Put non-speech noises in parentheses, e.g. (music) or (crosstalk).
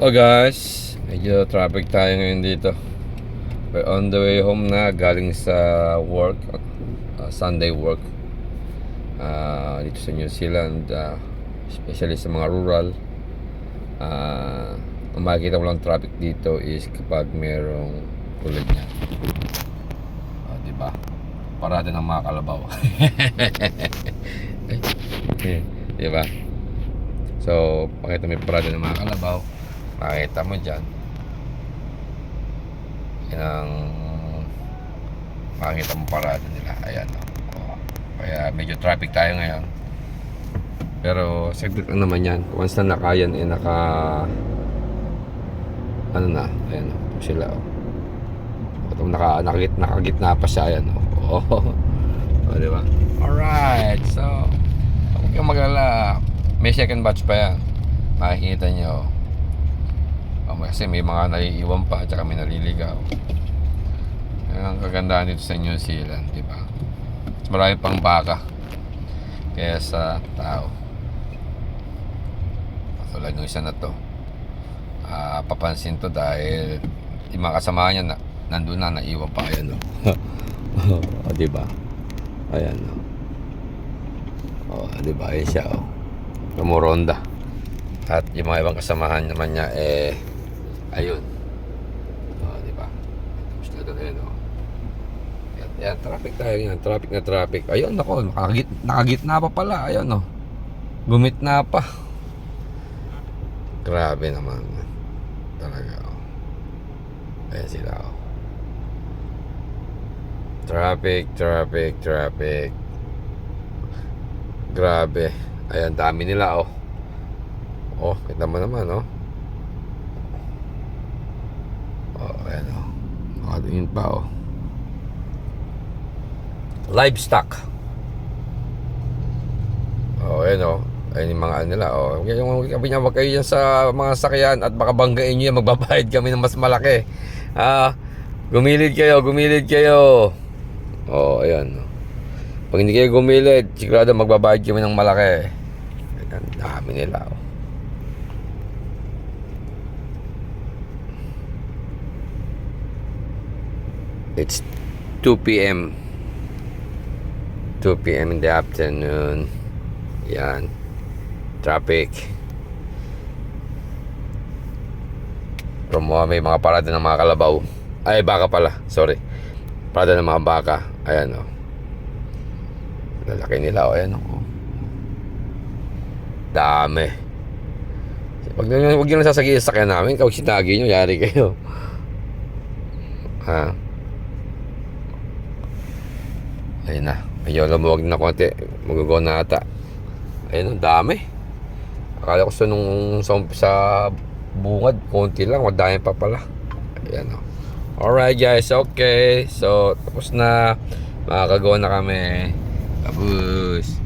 Oh guys, medyo traffic tayo ngayon dito. We're on the way home na galing sa work, uh, Sunday work. Uh, dito sa New Zealand, uh, especially sa mga rural. Uh, ang makikita mo lang traffic dito is kapag merong tulad niya. Oh, di ba? Parada ng mga kalabaw. (laughs) di ba? So, pakita yung parada ng mga kalabaw. Makita mo dyan. Yan ang makikita mo parada nila. Ayan. Oh. Kaya medyo traffic tayo ngayon. Pero saglit lang naman yan. Once na nakayan, eh naka... Ano na? Ayan. Oh. Sila. Oh. Itong naka, nakagit, nakagitna pa siya. Ayan. Oh. Oh. (laughs) oh di ba? Alright. So, huwag kang magalala. May second batch pa yan. Makikita nyo. Oh, kasi may mga naiiwan pa at may naliligaw. Yan ang kagandahan dito sa New Zealand, di ba? Marami pang baka kaya sa tao. Tulad ng isa na to. Ah, papansin to dahil yung mga kasama niya na, nandun na, naiwan pa. Ayan, o, (laughs) di ba? Ayan? O, di ba? Ayan siya, oh. Tumuronda. At yung mga ibang kasamahan naman niya, eh, ayun. O, di ba? Tapos na doon, ayun, oh. Yan, yan, traffic tayo yan. Traffic na traffic. Ayun, nako, nakagit, nakagitna pa pala. Ayun, no. Gumit na pa. Grabe naman. Talaga, oh. Ayan sila, oh. Traffic, traffic, traffic. Grabe. Ayan, dami nila, oh. Oh, kita mo naman, oh. Oh, ayan, oh. Nakatingin pa, oh. Livestock. Oh, ayan, oh. Ayan yung mga ano nila, oh. Yung sabi niya, wag kayo dyan sa mga sakyan at baka banggain nyo yan, magbabayad kami ng mas malaki. Ah, gumilid kayo, gumilid kayo. Oh, ayan, oh. Pag hindi kayo gumilid, sigurado magbabayad kami ng malaki. Ayan, dami nila, oh. It's 2 p.m. 2 p.m. in the afternoon. Yan. Traffic. From may mga parada ng mga kalabaw. Ay, baka pala. Sorry. Parada ng mga baka. Ayan, oh. Lalaki nila, oh. Ayan, oh. Dami. Wag na wag nyo nasasagi sa sakyan namin. Kapag sinagi nyo, yari kayo. Ha? Ayun na. Medyo lumuwag na konti. Magugo na ata. Ayun, ang dami. Akala ko sa nung sa, sa bungad, konti lang. Madami pa pala. Ayan o. Alright guys, okay. So, tapos na. Makakagawa na kami. Tapos.